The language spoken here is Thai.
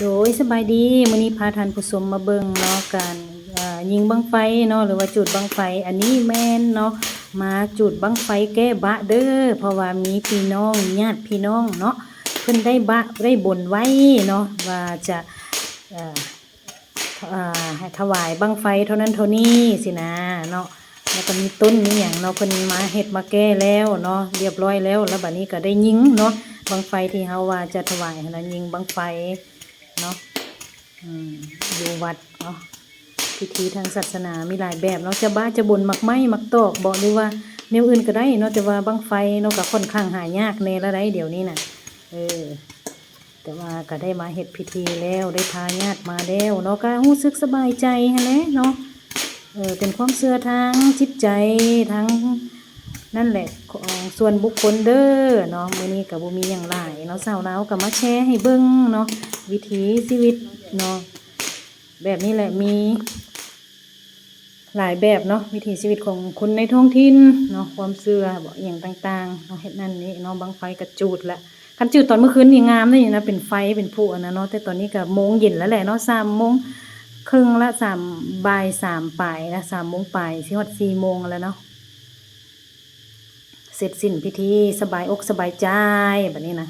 โดยสบายดีมื้อนี้พาท่านผู้ชมมาเบิ่งเนาะการยิงบังไฟเนาะหรือว่าจุดบังไฟ อันนี้แม่นเนาะมาจุดบังไฟแก้บะเด้อเพราะว่ามีพี่น้องญาติพี่น้องเนาะเพิ่นได้บะได้บนไว้เนาะว่าจะถวายบังไฟเท่านั้นเท่านี้สินะเนาะแล้วก็มีต้นมีหยังเนาะเพิ่นมาเฮ็ดมาแก้แล้วเนาะเรียบร้อยแล้วแล้วบัดนี้ก็ได้ยิงเนาะบังไฟที่เฮาว่าจะถวายให้นั้นยิงบังไฟ เนาะอือยู่วัดเนาะพิธีทางศาสนามีหลายแบบเนาะจะบ้าจะบนมักไม้มักตอกบอกหรือว่าแนวอื่นก็ได้เนาะแต่ว่าบังไฟเนาะก็ค่อนข้างหายากในละได้เดี๋ยวนี้น่ะ เออ แต่ว่าก็ได้มาเฮ็ดพิธีแล้วได้พาญาติมาแล้วเนาะก็รู้สึกสบายใจฮะแหละเนาะเออเป็นความเชื่อทางจิตใจทั้ง นั่นแหละส่วนบุคคลเด้อเนาะมื้อนี้ก็บ่มีหยังหลายเนาะสาวลาวก็มาแชร์ให้เบิ่งเนาะวิถีชีวิตเนาะแบบนี้แหละมีหลายแบบเนาะวิถีชีวิตของคนในท้องถิ่นเนาะความเชื่อบ่อย่างต่างๆเนาะเฮ็ดนั่นนี่เนาะบังไฟกระจูดละคันจูดตอนเมื่อคืนนี่งามเลยนะเป็นไฟเป็นผู้อันนะเนาะแต่ตอนนี้ก็โมงเย็นแล้วแหละเนาะ3โมงครึ่งละ3บ่าย3ปลายละ3โมงปลายสิฮอด4โมงแล้วเนาะ เสร็จสิ้นพิธีสบายอกสบายใจแบบนี้นะ